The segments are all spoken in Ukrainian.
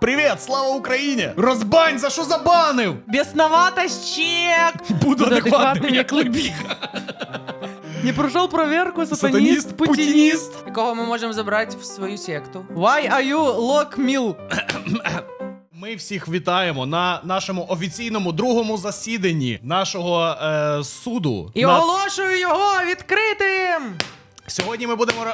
Привіт, слава Україні! Розбань, за що забанив? Бесновато щек! Буду адекватним, як лебіг. Не пройшов проверку, Сатаніст, путініст. путініст. Якого ми можемо забрати в свою секту. Why are you lock mill? Ми всіх вітаємо на нашому офіційному другому засіданні нашого е, суду. І На- оголошую його відкритим! Сьогодні ми будемо.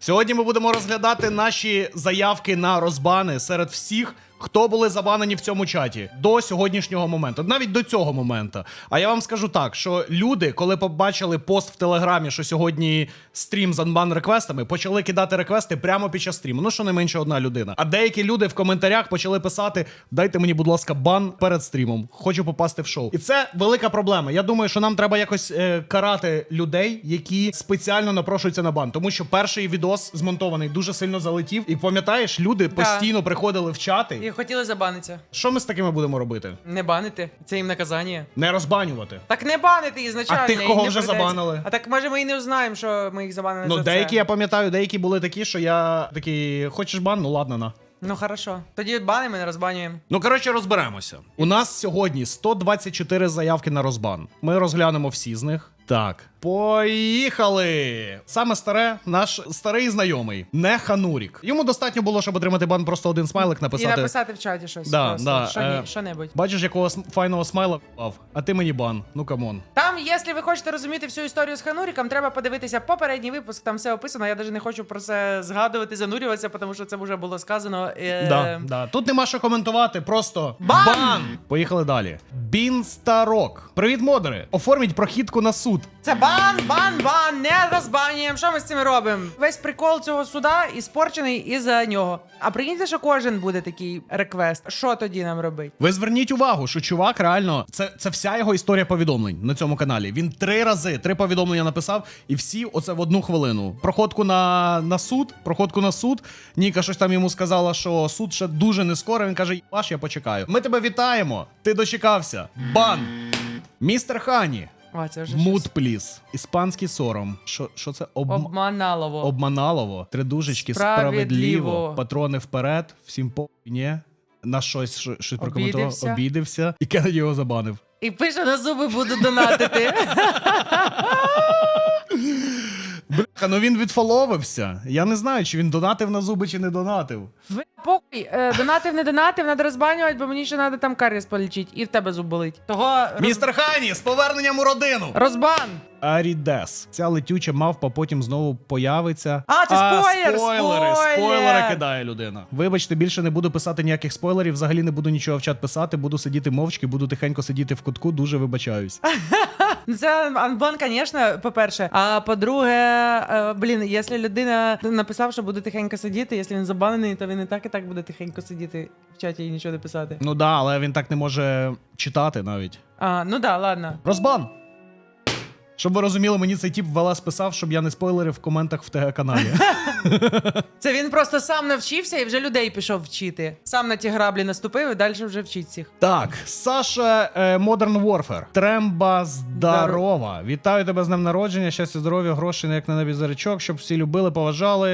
Сьогодні ми будемо розглядати наші заявки на розбани серед всіх, хто були забанені в цьому чаті до сьогоднішнього моменту, навіть до цього моменту. А я вам скажу так: що люди, коли побачили пост в телеграмі, що сьогодні стрім з анбан реквестами, почали кидати реквести прямо під час стріму. Ну щонайменше одна людина. А деякі люди в коментарях почали писати: дайте мені, будь ласка, бан перед стрімом. Хочу попасти в шоу. І це велика проблема. Я думаю, що нам треба якось е, карати людей, які спеціально напрошуються на бан. Тому що перший відос змонтований дуже сильно залетів. І пам'ятаєш, люди постійно приходили в чати. І хотіли забанитися. Що ми з такими будемо робити? Не банити. Це їм наказання. Не розбанювати. Так не банити ізначально. А тих, кого вже забанили? А так може ми і не знаємо, що ми їх забанили Ну, за деякі це. я пам'ятаю, деякі були такі, що я такий, хочеш бан? Ну ладно, на. Ну хорошо. Тоді банимо, не розбанюємо. Ну, коротше, розберемося. У нас сьогодні 124 заявки на розбан. Ми розглянемо всі з них. Так, поїхали! Саме старе, наш старий знайомий, не Ханурік. Йому достатньо було, щоб отримати бан, просто один смайлик написати. І написати в чаті щось. Да, просто. да, Що, е, ні- що-небудь. Бачиш, якого см- файного смайла впав, а ти мені бан. Ну камон. Там, якщо ви хочете розуміти всю історію з Хануріком, треба подивитися попередній випуск, там все описано. Я навіть не хочу про це згадувати, занурюватися, тому що це вже було сказано. Е... Да, да. Тут нема що коментувати, просто Бан! Поїхали далі. Бінстарок. Привіт, модери. Оформіть прохідку на суд. Це бан, бан, бан, бан, не розбанюємо. Що ми з цим робимо? Весь прикол цього суда іспорчений із-за нього. А прикиньте, що кожен буде такий реквест. Що тоді нам робити? Ви зверніть увагу, що чувак реально це, це вся його історія повідомлень на цьому каналі. Він три рази три повідомлення написав, і всі оце в одну хвилину. Проходку на, на суд, проходку на суд. Ніка щось там йому сказала, що суд ще дуже не скоро. Він каже: Ваш, я почекаю. Ми тебе вітаємо. Ти дочекався. Бан. Містер Хані. О, це вже Муд щось. пліс. Іспанський сором. Що, що це? Об... обманалово. Обманалово. Три дужечки. Справедливо. Справедливо. Патрони вперед. Всім по ні. На щось, що- щось прокоментував. Обідився. І Кеннеді його забанив. І пише на зуби буду донатити. Бляха, ну він відфоловився. Я не знаю, чи він донатив на зуби, чи не донатив. Ви похуй, е, донатив, не донатив, треба розбанювати, бо мені ще треба там каріс полічити, і в тебе зуб болить. Того роз- Містер Хані, з поверненням у родину! розбан! Арідес. Ця летюча мавпа потім знову появиться. А, це спойлер, спойлери, спойлер! спойлери кидає людина. Вибачте, більше не буду писати ніяких спойлерів, взагалі не буду нічого в чат писати, буду сидіти мовчки, буду тихенько сидіти в кутку, дуже вибачаюсь. Це анбан, звісно, по-перше. А по-друге, е, блін, якщо людина написав, що буде тихенько сидіти, якщо він забанений, то він і так і так буде тихенько сидіти в чаті і нічого не писати. Ну да, але він так не може читати навіть. А, ну да, ладно. Розбан! Щоб ви розуміли, мені цей тип в ЛС писав, щоб я не спойлерив в коментах в ТГ каналі. Це він просто сам навчився і вже людей пішов вчити. Сам на ті граблі наступив і далі вже вчить всіх. Так, Саша е, Modern Warfare. Тремба здорова. Вітаю тебе з днем народження, щастя, здоров'я, грошей, як на навізаричок, щоб всі любили, поважали.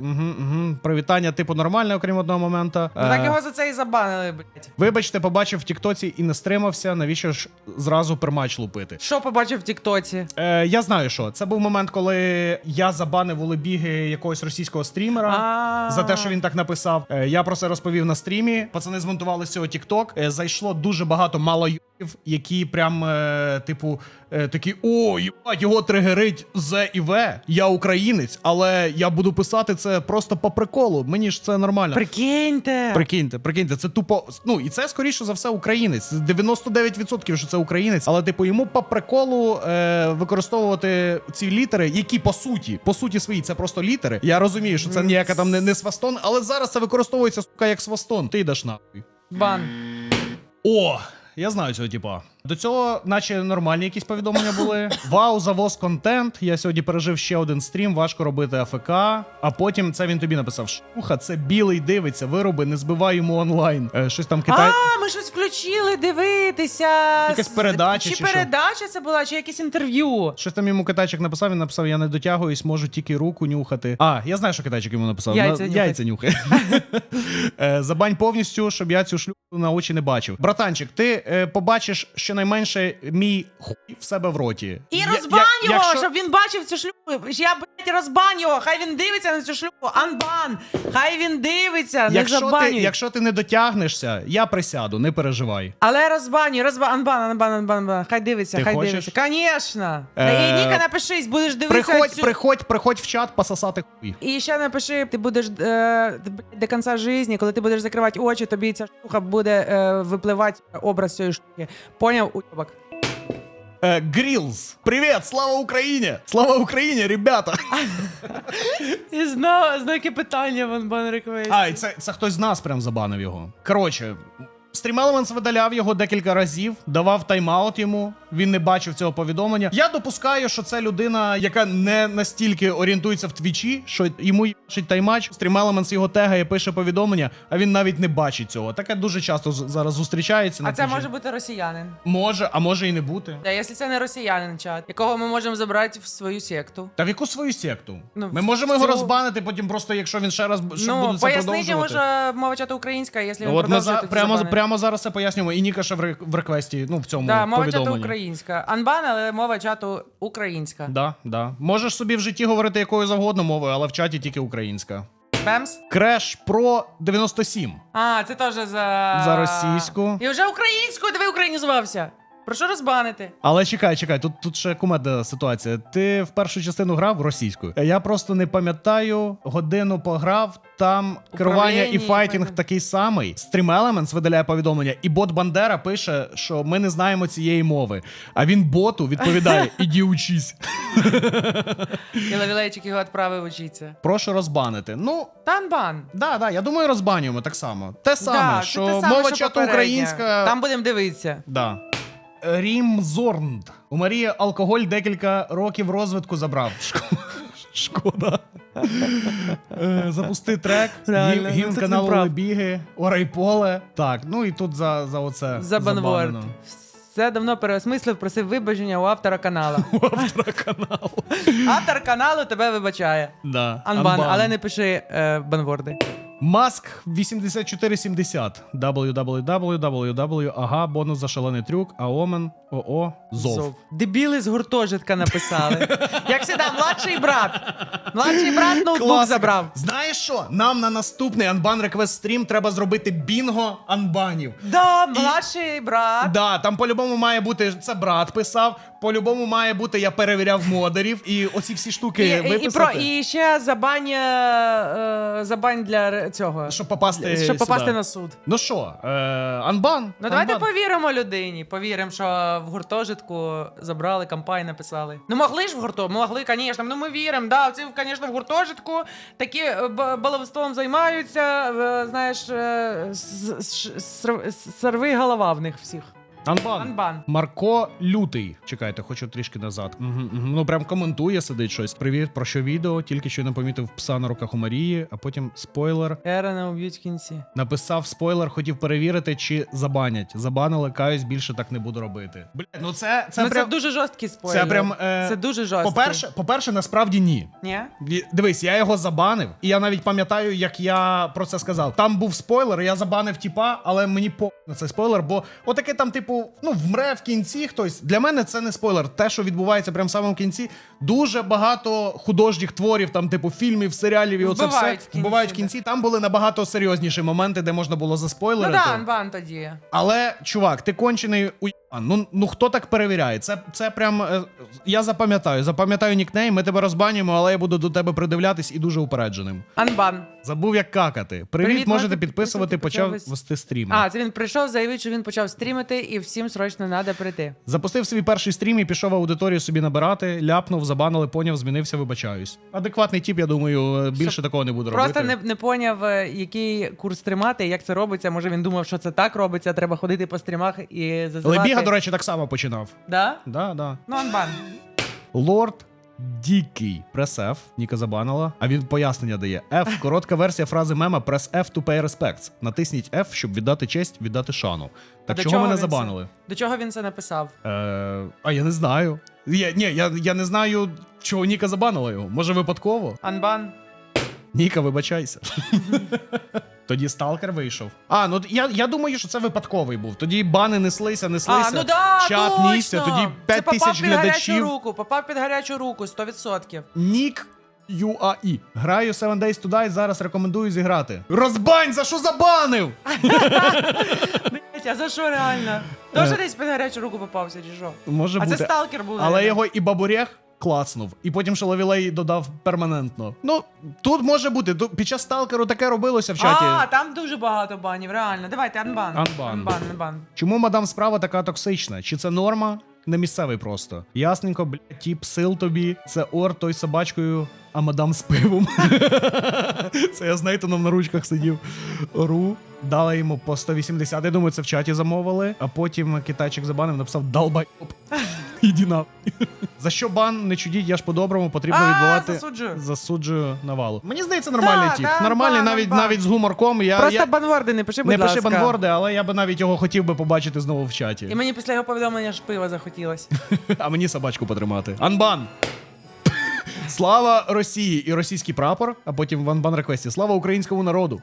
Угу, угу. Привітання, типу, нормальне, окрім одного моменту. Ну так Е, його за це і забанили, блять. Вибачте, побачив в Тіктоці і не стримався. Навіщо ж зразу пермач лупити? Що побачив в Тіктоці? Е, я знаю, що це був момент, коли я забанив у лебіги якогось російського стрімера. А. За те, що він так написав, Е, я про це розповів на стрімі. Пацани змонтували з цього TikTok. Е, Зайшло дуже багато малойобів, які прям, е, типу, е, такі: о, їбать, його тригерить З і В. Я українець, але я буду писати це просто по приколу. Мені ж це нормально. Прикиньте. Прикиньте, прикиньте, це тупо. Ну і це скоріше за все українець. 99% що це українець, але типу йому по приколу е, використовувати ці літери, які по суті, по суті свої, це просто літери. Я розумію, що це ніяка там не, не свастон, але зараз це використовується сука як свастон. Ти йдеш нахуй. Бан. О, я знаю цього типа. До цього, наче нормальні якісь повідомлення були. Вау, завоз контент. Я сьогодні пережив ще один стрім, важко робити АФК. А потім це він тобі написав: Шуха, це білий дивиться, вироби, не збивай йому онлайн. Е, щось там Китай. А, ми щось включили дивитися. Якась передача чи чи що? передача це була, чи якесь інтерв'ю. Щось там йому китайчик написав, він написав: я не дотягуюсь, можу тільки руку нюхати. А, я знаю, що китайчик йому написав. Яйця На- яйця нюхає. Е, Забань повністю, щоб я цю шлюбу на очі не бачив. Братанчик, ти е, побачиш щонайменше мій хуй в себе в роті. І Я- розбань я- його, якщо- щоб він бачив цю шлюбу. Я, блядь, розбань його, хай він дивиться на цю шлюбу. Анбан! Хай він дивиться, не Якщо ти, забанюй. якщо ти не дотягнешся, я присяду, не переживай. Але розбанюй, розбан, анбан, анбан, анбан, анбан. Хай дивиться, Ти хай хочеш? дивиться. Конечно. Е, І Ніка, напишись, будеш дивитися Приходь, цю... приходь, приходь в чат пососати хуй. І ще напиши, ти будеш е, блядь, до кінця житті, коли ти будеш закривати очі, тобі ця штука буде е, випливати образ цієї штуки. Поняв, уйобок? Е, Грілз, привіт, слава Україні! Слава Україні, ребята! І знову, знову питання в анбан реквесті. А, і це, це хтось з нас прям забанив його. Коротше, Стрім видаляв його декілька разів, давав тайм-аут йому. Він не бачив цього повідомлення. Я допускаю, що це людина, яка не настільки орієнтується в твічі, що йому їбачить таймач. Стрім Elements його тегає, пише повідомлення, а він навіть не бачить цього. Таке дуже часто зараз зустрічається. на А це Твічі. може бути росіянин. може, а може і не бути. А якщо це не росіянин чат, якого ми можемо забрати в свою секту. Та в яку свою секту? Ну, Ми можемо його розбанити, потім просто, якщо він ще раз щоб ну, буде це поясніть йому, продовжувати. що мова чату українська, якщо він Ну, продовжує, за, прямо, забанить. Прямо зараз це пояснюємо. І Ніка ще в, ре- в реквесті, ну в цьому Да, мова чату повідомленні. українська. Анбан, але мова чату українська. Да, да. Можеш собі в житті говорити якою завгодно мовою, але в чаті тільки українська. Бемс? Crash Pro 97. А, це теж за... За російську. І вже українською диви українізувався. Прошу розбанити. Але чекай, чекай, тут, тут ще кумедна ситуація. Ти в першу частину грав російською. Я просто не пам'ятаю, годину пограв, там керування і файтінг такий самий. Stream Elements видаляє повідомлення, і бот Бандера пише, що ми не знаємо цієї мови. А він боту відповідає: іди учись. І лавілейчик його відправив учитися. Прошу розбанити. Ну, Та анбан. да, да, я думаю, розбанюємо так само. Те саме, Да, що те саме, мова що чату українська. Там будемо дивитися. Да. Рім Зорнд. У Марії алкоголь декілька років розвитку забрав. Шкода. Е, Запусти трек. Реально, ну Гімн каналу він прав. Орайполе. Орайполе. Так, ну і тут за, за оце. За банворд. забанено. Все давно переосмислив, просив вибачення у автора каналу. У автора каналу. Автор каналу тебе вибачає. Да. Анбан, але не пиши е, банворди. Маск 8470. www. Ага, бонус за шалений трюк. Аомен. ОО. Зов. Дебіли з гуртожитка написали. Як завжди, младший брат. Младший брат ноутбук Класика. забрав. Знаєш що? Нам на наступний Unban Request стрім треба зробити бінго анбанів. Да, младший брат. Да, там по-любому має бути це брат писав. По-любому має бути я перевіряв модерів і оці всі штуки І, і, і, виписати. про, і ще забань, е, забань для ре- цього. Щоб попасти. Щоб попасти сюди. на суд. Ну що, е, анбан? Ну давайте Анбан. повіримо людині. Повіримо, що в гуртожитку забрали, кампай написали. Ну могли ж в гуртожитку, могли, звісно. Ну ми віримо. Да, ці, звісно, в гуртожитку такі е, б- баловством займаються. е, Знаєш, е, с- с- ср- сорви голова в них всіх. Анбан. Анбан. Марко Лютий. Чекайте, хочу трішки назад. Угу, угу. Ну прям коментує, сидить щось. Привіт, про що відео? Тільки що не помітив пса на руках у Марії, а потім спойлер. Ерена уб'ють в кінці. Написав спойлер, хотів перевірити, чи забанять. Забанили, каюсь, більше так не буду робити. Блять, ну це, це ну, прям. це дуже жорсткий спойлер. Це прям. Е... Це дуже жорсткий. По-перше, по-перше, насправді ні. Ні? Дивись, я його забанив, і я навіть пам'ятаю, як я про це сказав. Там був спойлер, я забанив тіпа, але мені по на цей спойлер, бо отаке там, типу, ну, вмре в кінці хтось. Для мене це не спойлер. Те, що відбувається прямо в самому кінці, дуже багато художніх творів, там, типу, фільмів, серіалів і оце все Вбивають в кінці, вбивають в да. кінці. Там були набагато серйозніші моменти, де можна було Ну заспойлерити. да, анбан тоді. Але, чувак, ти кончений уєбан. Ну, ну хто так перевіряє? Це, це прям. е, я запам'ятаю, запам'ятаю нікнейм, ми тебе розбанюємо, але я буду до тебе придивлятись і дуже упередженим. Анбан. Забув, як какати. Привіт, Привіт, можете підписувати, почав почав вести стріми. А, це він прийшов, заявив, що він почав стрімити, і всім срочно треба прийти. Запустив свій перший стрім і пішов аудиторію собі набирати, ляпнув, забанили, поняв, змінився, вибачаюсь. Адекватний тип, я думаю, більше Щоб такого не буду Просто робити. не, не поняв, е, який курс тримати, як це робиться. Може він думав, що це так робиться, треба ходити по стрімах і Але зазивати. До речі, так само починав. Да? Да, да. Ну, анбан. Лорд Дікий. Прес F. Ніка забанила. А він пояснення дає. F. Коротка версія фрази мема Press F to pay respects. Натисніть F, щоб віддати честь, віддати шану. Так до чого мене він це? забанили? До чого він це написав? Е, а я не знаю. Я, ні, я, я не знаю, чого Ніка забанила його. Може випадково? Анбан. Ніка, вибачайся. Тоді сталкер вийшов. А, ну я, я думаю, що це випадковий був. Тоді бани неслися, неслися. А, ну да, чат точно! нісся, тоді Це 5 попав тисяч під гарячу глядачів. руку, попав під гарячу руку, 100%. Нік UAE. Граю 7 Days to Die, зараз рекомендую зіграти. Розбань, за що забанив? Блять, а за що реально? Тоже Е. десь під гарячу руку попався, чи що? Може А це сталкер був. Але наверно. його і бабурех клацнув, і потім ще додав перманентно. Ну, тут може бути. Тут під час сталкеру таке робилося в чаті. А, там дуже багато банів, реально. Давайте, анбан. Анбан. Анбан, анбан. Чому мадам справа така токсична? Чи це норма? Не місцевий просто. Ясненько, блядь, тіп, сил тобі. Це ор той собачкою, а мадам з пивом. це я з Нейтаном на ручках сидів. Ру. Дали йому по 180. Я думаю, це в чаті замовили. А потім китайчик забанив, написав долбайоп. Іди на. За що бан? Не чудіть, я ж по-доброму потрібно А, відбувати. засуджую. Засуджую навалу. Мені здається, нормальний Да, тіп. да, Нормальний, бан, навіть бан. навіть з гуморком. Я, Просто я... банворди не пиши, будь Не ласка. пиши банворди, але я би навіть його хотів би побачити знову в чаті. І мені після його повідомлення ж пива захотілось. А мені собачку потримати. Анбан! Слава Росії і російський прапор, а потім в анбан реквесті. Слава українському народу.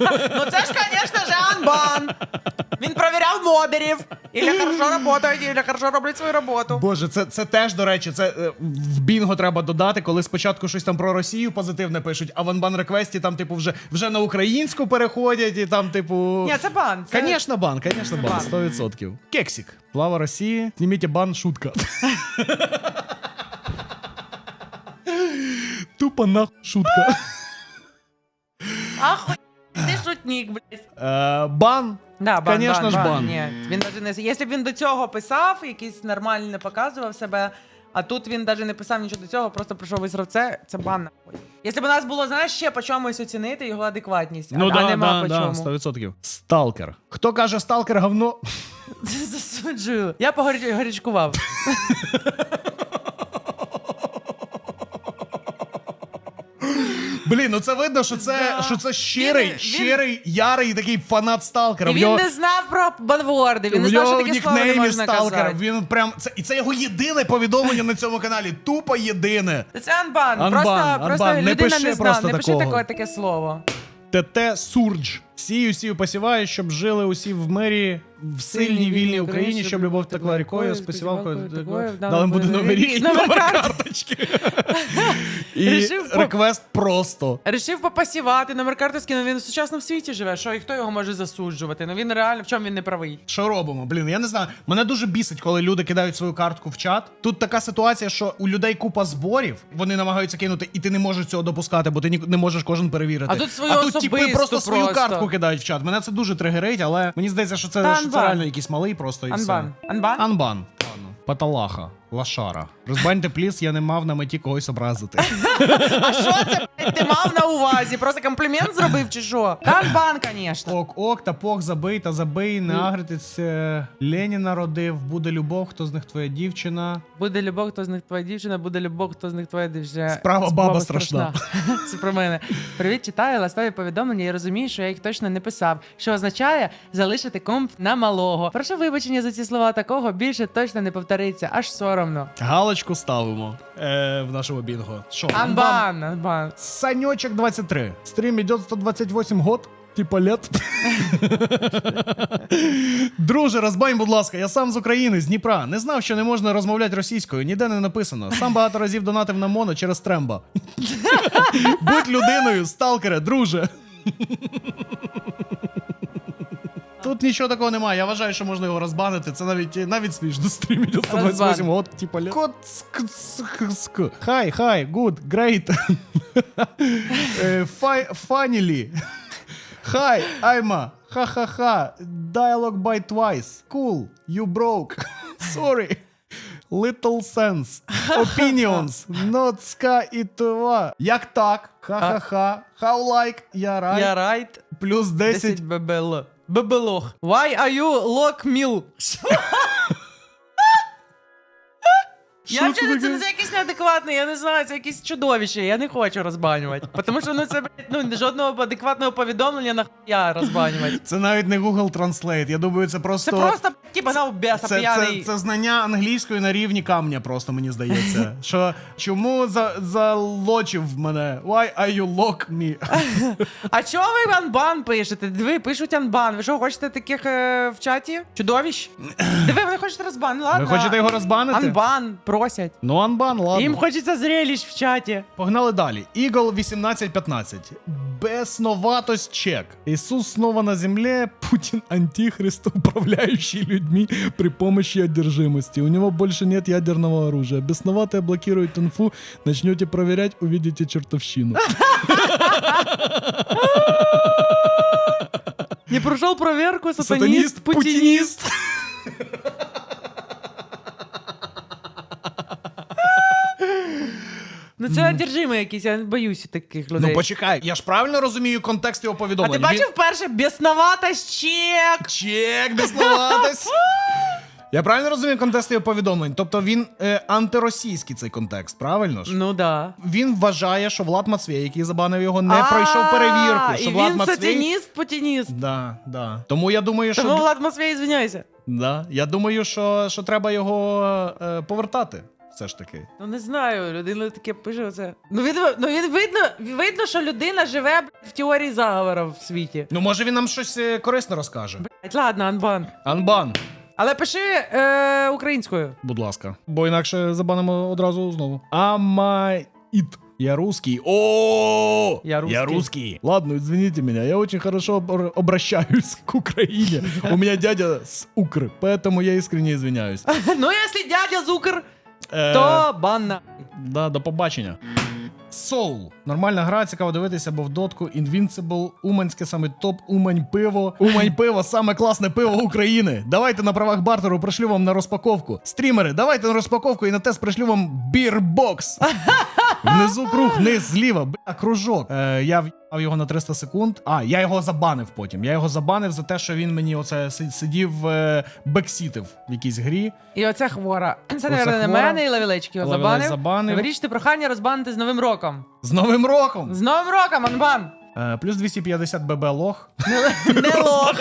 Ну це ж, звісно ж, анбан. Він провіряв модерів. Ілля хорошо працюють, Ілля хорошо роблять свою роботу. Боже, це, це теж, до речі, це е, в бінго треба додати, коли спочатку щось там про Росію позитивне пишуть, а в анбан реквесті там, типу, вже, вже на українську переходять, і там, типу. Ні, це бан. Це... Конечно, бан, конечно, бан, бан. 100%. Кексик. Слава Росії. Зніміть бан, шутка. Тупо нахуй шутка. Ахуй, ти шутник, блядь. Е, бан. Да, бан, Конечно бан, ж, бан. бан. Ні, він даже не... Якщо б він до цього писав, якийсь нормальний не показував себе, а тут він навіть не писав нічого до цього, просто прийшов висрав це, це бан нахуй. Якщо б у нас було, знаєш, ще по чомусь оцінити його адекватність, Ну а, а да, нема да, по да, чому. 100%. Сталкер. Хто каже сталкер говно? Засуджую. Я погорячкував. Блін, ну це видно, що це, Да. що це щирий, Він- він- щирий, ярий такий фанат сталкера. І В він нього- не знав про банворди, він не знав, що таке слово не нікнеймі можна казати. Він прям це і це його єдине повідомлення на цьому каналі. Тупо єдине. Це анбан. Анбан, просто, анбан. просто Не людина пиши не знала. просто Не пиши такого. таке, таке слово. ТТ Сурдж. Сію, сію, посіваю, щоб жили усі в мирі в сильній вільній Україні, щоб любов текла рікою, спосівав дали буде новий рік і Номер номер карточки. І Рішив по- реквест просто. Рішив попасівати, номер карти скинув. Він в сучасному світі живе. Що і хто його може засуджувати? Ну він реально в чому він не правий. Що робимо? Блін, я не знаю. Мене дуже бісить, коли люди кидають свою картку в чат. Тут така ситуація, що у людей купа зборів, вони намагаються кинути, і ти не можеш цього допускати, бо ти ні- не можеш кожен перевірити. А тут свою а тут типи особисту просто свою просто. картку кидають в чат. Мене це дуже тригерить, але мені здається, що це, Та що це анбан. реально якийсь малий просто і Анбан. все. Анбан? Анбан. Ладно. Паталаха. Лашара. Розбаньте пліс, я не мав на меті когось образити. А що це блядь, ти мав на увазі? Просто комплімент зробив чи що? Та Анбан, звісно. Ок, ок, тапок, забий та забий, не агритись. е, Леніна родив, буде любов, хто з них твоя дівчина. Буде любов, хто з них твоя дівчина, буде любов, хто з них твоя дівчина. Справа баба страшна. Це про мене. Привіт, читаю ластові повідомлення і розумію, що я їх точно не писав, що означає залишити комп на малого. Прошу вибачення за ці слова такого більше точно не повториться, аж соромно. Галочку ставимо е, в нашому бінго. Що? Анбан, анбан. Санечек 23. Стрім идет 128 год. Типа лет. Друже, розбань, будь ласка, я сам з України, з Дніпра. Не знав, що не можна розмовляти російською, ніде не написано. Сам багато разів донатив на моно через тремба. Будь людиною, сталкере, друже. Тут нічого такого немає. Я вважаю, що можна його розбанити. Це навіть навіть смішно стрім 128 Розбан. год, типа лет. Кот. Хай, хай, good, great. Е, фай- Funny. Hi, Айма. Ха-ха-ха. Dialogue by twice. Cool. You broke. Sorry. Little sense. Opinions. Not ska і това. Як так? Ха-ха-ха. How like? Я рай. Я райт. Плюс 10. 10 ББЛ. ББЛОх. Why are you lock mill? Я взагалі це, це якийсь неадекватний, я не знаю, це якесь чудовище, я не хочу розбанювати. Тому що ну це блядь, ну, жодного адекватного повідомлення нахуя розбанювати. Це навіть не Google Translate. Я думаю, це просто. Це просто типа на беса Це, це, п'яний. це знання англійської на рівні камня, просто мені здається. Що чому за, залочив мене? Why are you lock me? А чого ви анбан пишете? Диви, пишуть анбан. Ви що, хочете таких е, в чаті? Чудовищ? Диви, ви хочете розбан, ладно. Ви хочете його розбанити? Анбан просять. Ну, анбан, ладно. Їм хочеться зрелищ в чаті. Погнали далі. Eagle 1815. Бесноватость чек. Иисус снова на земле, Путин антихрист, управляющий людьми при помощи одержимости. У него больше нет ядерного оружия. Бесноватые блокируют инфу, начнете проверять, увидите чертовщину. Не пройшов проверку, сатаніст, Сатаніст, Ну це одержимий якийсь, я боюся таких людей. Ну почекай, я ж правильно розумію контекст його а ти бачив перше бесноватость чек? Чек, бесноватость. Я правильно розумію контекст його повідомлень? Тобто він е, антиросійський цей контекст, правильно ж? Ну да. Він вважає, що Влад Мацвєй, який забанив його, не пройшов перевірку. Що І Влад він Мацвєй... путініст. Да, да. Тому я думаю, що Тому Влад Мосвей, звиняйся. да, я думаю, що, що треба його е, повертати. Все ж таки. Ну не знаю, людина таке пише оце. Ну він, ну він видно, видно, що людина живе в теорії заговора в світі. Ну, може він нам щось е, корисне розкаже. Блядь, ладно, анбан. Анбан, Але пиши е, українською. будь ласка. Бо інакше забанимо одразу знову. Амаїт. Я русский. О, Я русский. Я русский. Ладно, извините меня, я очень хорошо обр- обращаюсь к Украине. У меня дядя с Укры, поэтому я искренне извиняюсь. ну, якщо дядя Зукр, Е, то банна. Да, до побачення. Soul. Нормальна гра, цікаво дивитися, бо в дотку Invincible, Уманське саме топ, Умань пиво. Умань пиво саме класне пиво України. Давайте на правах бартеру пришлю вам на розпаковку. Стрімери, давайте на розпаковку і на тест пришлю вам бірбокс. Внизу круг, вниз, зліва, бля, кружок. Е, я в'їбав його на 300 секунд. А, я його забанив потім. Я його забанив за те, що він мені оце си- сидів, е, бексітив в якійсь грі. І оце хвора. Це, наверное, не хвора. мене і Лавілечки його Лавілець забанив. забанив. Вирішити прохання розбанити з Новим роком. З Новим роком! З Новим роком, анбан! Е, плюс 250 ББ лох. Не, лох.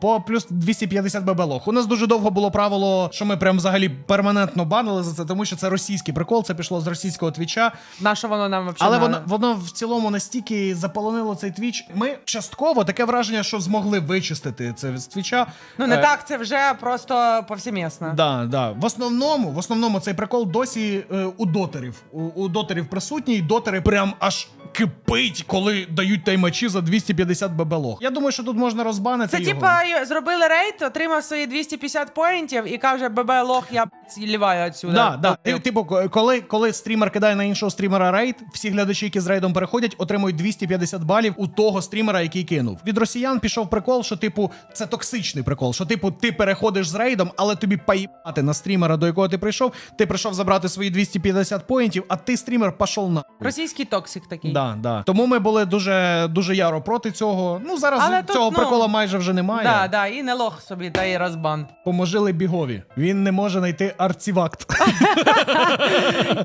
По плюс 250 ББ лох. У нас дуже довго було правило, що ми прям взагалі перманентно банили за це, тому що це російський прикол, це пішло з російського твіча. На що воно нам взагалі Але воно, воно в цілому настільки заполонило цей твіч. Ми частково таке враження, що змогли вичистити це з твіча. Ну не Е, так, це вже просто повсемісно. Да, да. В основному, в основному цей прикол досі е, у дотерів. У, дотерів присутній, дотери прям аж кипить, коли дають таймачі за 250 бебелох. Я думаю, що тут можна розбанити. Це його. типа й- зробили рейд, отримав свої 250 поінтів і каже, бебе лох, я ліваю отсюда. Да, да. Ти- Ти- Типу, ко- коли, коли стрімер кидає на іншого стрімера рейд, всі глядачі, які з рейдом переходять, отримують 250 балів у того стрімера, який кинув. Від росіян пішов прикол, що типу це токсичний прикол. Що типу ти переходиш з рейдом, але тобі поїбати на стрімера, до якого ти прийшов. Ти прийшов забрати свої 250 поінтів, а ти стрімер пішов на. Російський токсик такий. Да, да. Тому ми були дуже дуже яро проти цього. Ну зараз Але тут, цього ну, прикола майже вже немає. Да, да, і не лох собі дає розбан. Поможили бігові. Він не може знайти арцівакт.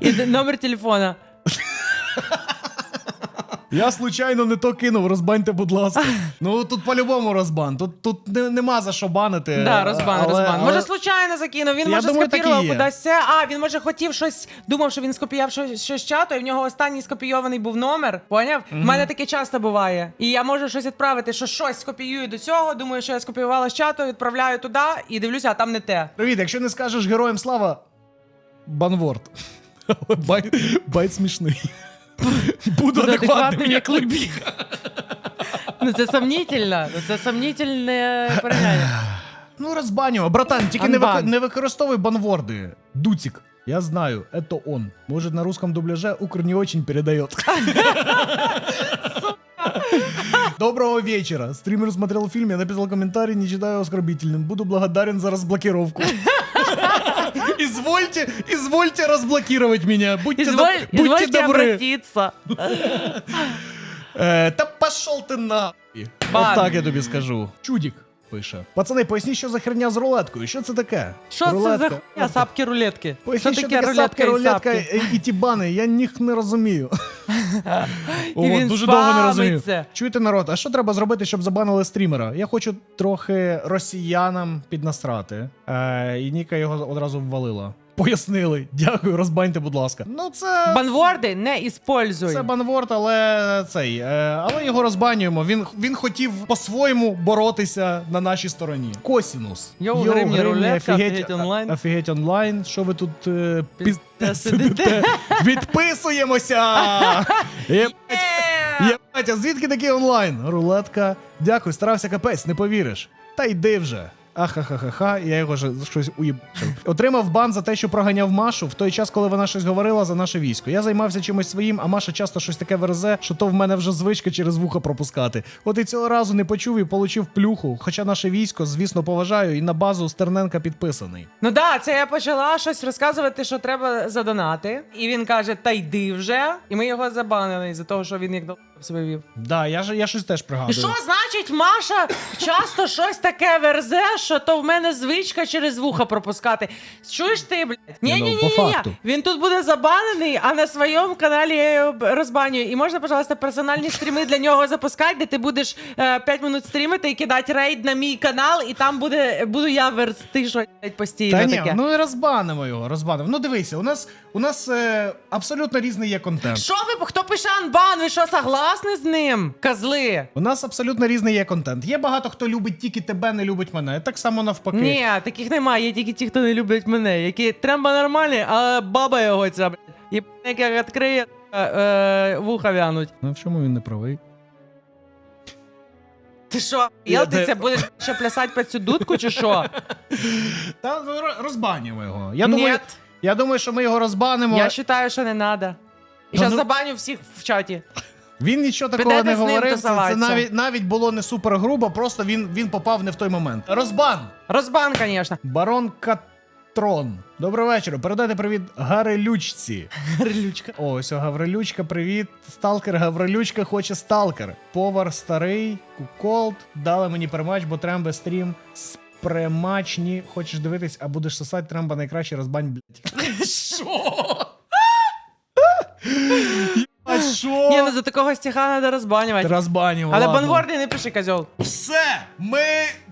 І номер телефона. Я случайно не то кинув, розбаньте, будь ласка. Ну тут по-любому розбан. Тут, тут не, нема за що банити. Да, розбан, але- розбан. але- Може, случайно закинув, він Я може думаю, скопірував є. кудись це. А, він може хотів щось, думав, що він скопіював щось, щось з чату, і в нього останній скопійований був номер. Поняв? У мене таке часто буває. І я можу щось відправити, що щось скопіюю до цього. Думаю, що я скопіювала з чату, відправляю туди і дивлюся, а там не те. Привіт, якщо не скажеш героям слава, банворд. Байт, байт смішний. Буду Буде адекватним, адекватним, як як лебіг. Ну це сомнительно. Ну, це сомнительне порівняння. Ну, розбанюємо. Братан, тільки не, Анбан. вик... не використовуй банворди. Дуцик. Я знаю, это он. Может, на русском дубляже Укр не очень передает. Доброго вечера. Стример смотрел фильм, я написал комментарий, не считаю оскорбительным. Буду благодарен за разблокировку. Извольте, извольте разблокировать меня. Будьте, доб- Изволь, будьте извольте добры. обратиться. Е, та пошел ти на. Бан. От так я тобі скажу. Чудік. пише. Пацани, поясніть, що за херня з рулеткою. Що це таке? Що це за Рулетка. хуйня? Сапки рулетки. Поясніть, що що таке таке рулетка сапки, і рулетка сапки? і, і тібани. Я ніг не розумію. О, він дуже довго не розумів. спамиться. Чуєте, народ, а що треба зробити, щоб забанили стрімера? Я хочу трохи росіянам піднасрати. Е, і Ніка його одразу ввалила. Пояснили. Дякую, розбаньте, будь ласка. Ну, це. Банворди не іспользуй. Це банворд, але цей. Е, але його розбанюємо. Він, він хотів по-своєму боротися на нашій стороні. Косінус. Йоу, гривні рулетка, офігеть онлайн. Офігеть онлайн. Що ви тут е, піз... Сидите? Відписуємося! Єбать, єбать, а звідки такий онлайн? Рулетка. Дякую, старався капець, не повіриш. Та йди вже. Ахахахаха, я його ж щось уїбачив. Отримав бан за те, що проганяв Машу в той час, коли вона щось говорила за наше військо. Я займався чимось своїм, а Маша часто щось таке верзе, що то в мене вже звичка через вуха пропускати. От і цього разу не почув і получив плюху. Хоча наше військо, звісно, поважаю, і на базу Стерненка підписаний. Ну да, це я почала щось розказувати, що треба задонати. І він каже: та йди вже. І ми його забанили за того, що він як себе вів. Да, я ж я щось теж І пригадую. що значить, Маша часто щось таке верзе, що то в мене звичка через вуха пропускати. Чуєш ти, блядь? Ні, Ні, ну, ні, по ні, факту. Він тут буде забанений, а на своєму каналі я його б- розбанюю. І можна, пожалуйста, персональні стріми для нього запускати, де ти будеш е, 5 минут стрімити і кидати рейд на мій канал, і там буде буду я версти, що блядь, постійно Та ні, таке. ну і розбанимо його, розбанимо. Ну дивися, у нас у нас е, абсолютно різний є контент. Що ви, хто пише анбан? Ви що, согласні з ним? Козли? У нас абсолютно різний є контент. Є багато хто любить тільки тебе, не любить мене. Так само навпаки. Ні, таких немає, є тільки ті, хто не люблять мене, які тремба нормальні, а баба його ця, блядь. І як відкриє, е, е, вуха вянуть. Ну в чому він не правий? Ти що, Я Єлтиця, де- будеш ще плясати під цю дудку, чи що? Та ну, ро- розбанюємо його. Я думаю, я думаю, що ми його розбанимо. я вважаю, що не треба. І Та зараз ну- забаню всіх в чаті. Він нічого такого Підете не з ним говорив. Це, це навіть навіть було не супер грубо, просто він, він попав не в той момент. Розбан! Розбан, звісно. Барон Катрон. Доброго вечора. Передайте привіт Гарелючці. Грилючка. О, ось о, Гаврилючка, привіт. Сталкер Гаврилючка хоче сталкер. Повар старий, куколд. Дали мені перемач, бо трембе стрім. Спремачні. Хочеш дивитись, а будеш сосати тремба найкраще розбань, блядь. Що? А що? Ні, ну за такого стиха треба розбанювати. Розбанював. Але ладно. банворди не пиши, козьол. Все, ми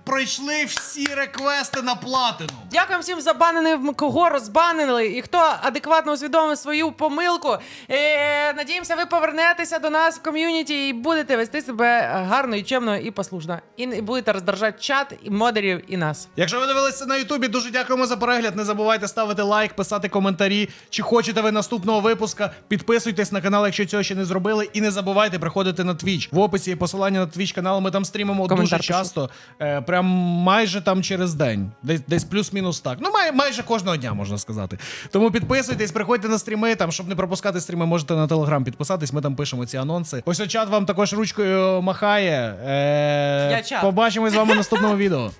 пройшли всі реквести на платину. Дякуємо всім забаненим, кого розбанили, і хто адекватно усвідомив свою помилку. Е, надіємося, ви повернетеся до нас в ком'юніті і будете вести себе гарно і чемно і послушно. І не будете роздражати чат, і модерів, і нас. Якщо ви дивилися на Ютубі, дуже дякуємо за перегляд. Не забувайте ставити лайк, писати коментарі. Чи хочете ви наступного випуска? Підписуйтесь на канал, якщо цього ще не зробили. І не забувайте приходити на Twitch. В описі є посилання на Twitch канал. Ми там стрімимо Коментар дуже пишу. часто. Е, прям майже там через день. Десь десь плюс-мінус так. Ну, май, майже кожного дня можна сказати. Тому підписуйтесь, приходьте на стріми. Там, щоб не пропускати стріми, можете на телеграм підписатись. Ми там пишемо ці анонси. Ось чат вам також ручкою махає. Е, Я чат. Побачимось з вами в наступному відео.